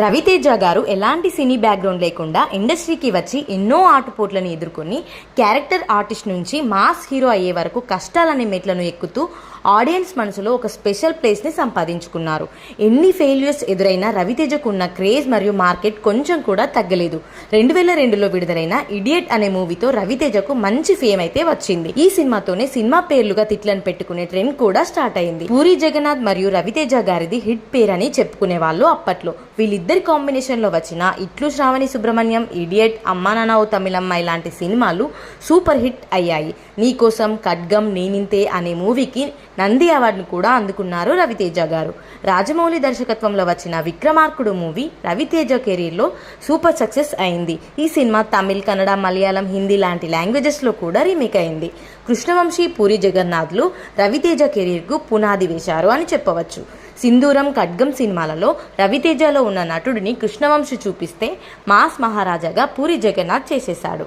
రవితేజ గారు ఎలాంటి cine background లేకుండా ఇండస్ట్రీకి వచ్చి ఎన్నో ఆటుపోట్లను ఎదుర్కొని క్యారెక్టర్ ఆర్టిస్ట్ నుంచి మాస్ హీరో అయ్యే వరకు కష్టాలనే మెట్లను ఎక్కుతూ ఆడియన్స్ మనసులో ఒక స్పెషల్ ప్లేస్ని సంపాదించుకున్నారు. ఎన్ని ఫెయిల్యూర్స్ ఎదురైనా రవితేజకు ఉన్న క్రేజ్ మరియు మార్కెట్ కొంచెం కూడా తగ్గలేదు. రెండు వేల రెండులో విడుదలైన ఇడియట్ అనే మూవీతో రవితేజకు మంచి ఫేమ్ అయితే వచ్చింది. ఈ సినిమాతోనే సినిమా పేర్లుగా తిట్లను పెట్టుకునే ట్రెండ్ కూడా స్టార్ట్ అయింది. పూరి జగన్నాథ్ మరియు రవితేజ గారిది హిట్ పేర్ అని చెప్పుకునే వాళ్ళు అప్పట్లో. వీళ్ళిద్దరి కాంబినేషన్లో వచ్చిన ఇట్లు శ్రావణి సుబ్రహ్మణ్యం ఇడియట్ అమ్మా నాన్న ఓ తమిళమ్మాయి లాంటి సినిమాలు సూపర్ హిట్ అయ్యాయి. నీకోసం ఖడ్గం నేనింతే అనే మూవీకి నంది అవార్డును కూడా అందుకున్నారు రవితేజ గారు. రాజమౌళి దర్శకత్వంలో వచ్చిన విక్రమార్కుడు మూవీ రవితేజ కెరీర్లో సూపర్ సక్సెస్ అయింది. ఈ సినిమా తమిళ్ కన్నడ మలయాళం హిందీ లాంటి లాంగ్వేజెస్లో కూడా రీమేక్ అయింది. కృష్ణవంశీ పూరి జగన్నాథ్లు రవితేజ కెరీర్కు పునాది వేశారు అని చెప్పవచ్చు. సింధూరం ఖడ్గం సినిమాలలో రవితేజలో ఉన్న నటుడిని కృష్ణవంశి చూపిస్తే మాస్ మహారాజాగా పూరి జగన్నాథ్ చేసేశాడు.